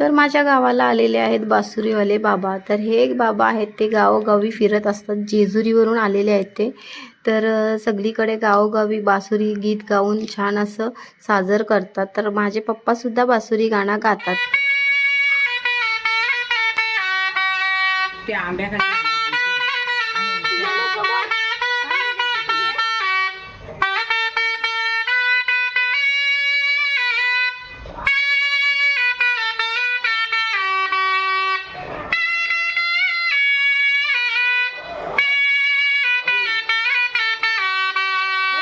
तर माझ्या गावाला आलेले आहेत बासुरीवाले बाबा. तर हे एक बाबा आहेत ते गावोगावी फिरत असतात. जेजुरीवरून आलेले आहेत ते. तर सगळीकडे गावोगावी बासुरी गीत गाऊन छान असं साजर करतात. तर माझे पप्पासुद्धा बासुरी गाणं गातात. ते आंब्या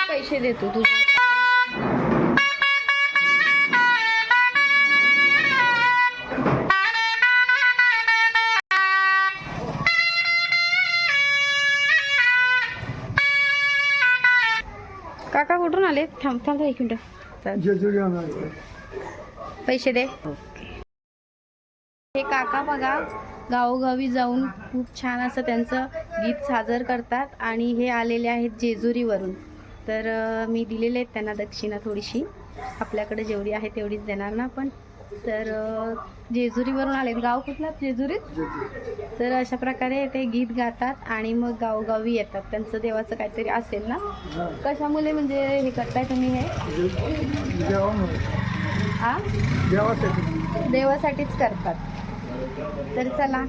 पैसे देतो तुझ्या. काका कुठून आले? थांब थांब एक मिनिट. पैसे दे. हे काका बघा गावोगावी जाऊन खूप छान असं त्यांचं गीत सादर करतात आणि हे आलेले आहेत जेजुरीवरून. तर मी दिलेले आहेत त्यांना दक्षिणा थोडीशी. आपल्याकडे जेवढी आहे तेवढीच देणार ना पण तर जेजुरीवरून आलेत. गाव कुठलं जेजुरीत तर अशा प्रकारे ते गीत गातात आणि मग गावोगावी येतात. त्यांचं देवाचं काहीतरी असेल ना? कशामुळे म्हणजे हे करताय तुम्ही हे? देवासाठीच करतात. तर चला.